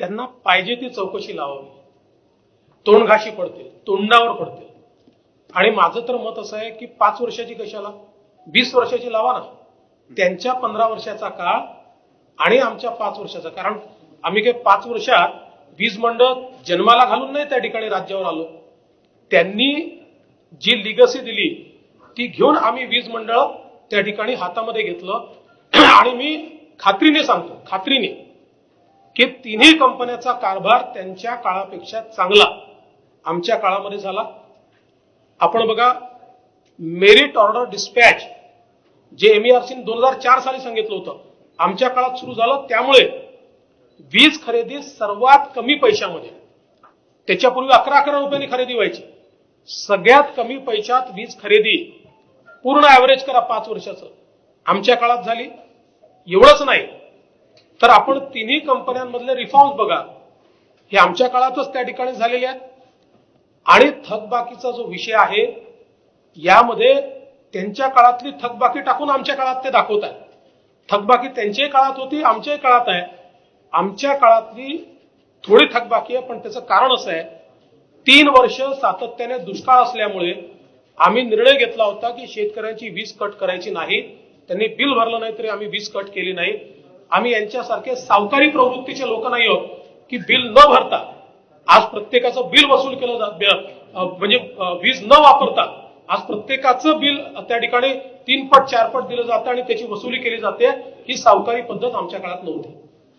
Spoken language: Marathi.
त्यांना पाहिजे ती चौकशी लावावी. तोंडघाशी पडते तोंडावर पडते आणि माझं तर मत असं आहे की पाच वर्षाची कशाला? वीस वर्षाची लावा ना. त्यांच्या पंधरा वर्षाचा काळ आणि आमच्या पाच वर्षाचा. कारण आम्ही काही पाच वर्षात वीज मंडळ जन्माला घालून नाही त्या ठिकाणी राज्यावर आलो. त्यांनी जी लिगसी दिली ती घेऊन आम्ही वीज मंडळ त्या ठिकाणी हातामध्ये घेतलं. आणि मी खात्रीने सांगतो खात्रीने. की तिन्ही कंपन्याचा कारभार त्यांच्या काळापेक्षा चांगला. आमच्या काळामध्ये झाला. आपण बघा मेरिट ऑर्डर डिस्पॅच जे एमईआरसी दोन हजार चार साली सांगितलं होतं आमच्या काळात सुरू झालं त्यामुळे वीज खरेदी सर्वात कमी पैशामध्ये. त्याच्यापूर्वी अकरा अकरा रुपयांनी खरेदी व्हायची. सगळ्यात कमी पैशात वीज खरेदी. पूर्ण ऍव्हरेज करा पाच वर्षाचं. आमच्या काळात झाली. एवढंच नाही. तर आपण तिन्ही कंपन्यांमधले रिफॉर्म्स बघा. हे आमच्या काळातच त्या ठिकाणी झालेले आहेत. आणि थकबाकीचा जो विषय आहे यामध्ये त्यांच्या काळातली थकबाकी टाकून आमच्या काळात ते दाखवत आहेत. थकबाकी त्यांच्याही काळात होती आमच्याही काळात आहे. आमच्या काळातली थोडी थकबाकी आहे पण त्याचं कारण असं आहे तीन वर्ष सातत्याने दुष्काळ असल्यामुळे आम्ही निर्णय घेतला होता की शेतकऱ्यांची वीज कट करायची नाही त्यांनी बिल भरलं नाही तरी आम्ही वीज कट केली नाही. आम्ही यांच्यासारखे सावकारी प्रवृत्तीचे लोक नाही आहोत की बिल न भरता आज प्रत्येकाचं बिल वसूल केलं जात म्हणजे वीज न वापरता आज प्रत्येकाचं बिल त्या ठिकाणी तीन पट चार पट दिलं जातं आणि त्याची वसुली केली जाते ही सावकारी पद्धत आमच्या काळात नव्हती.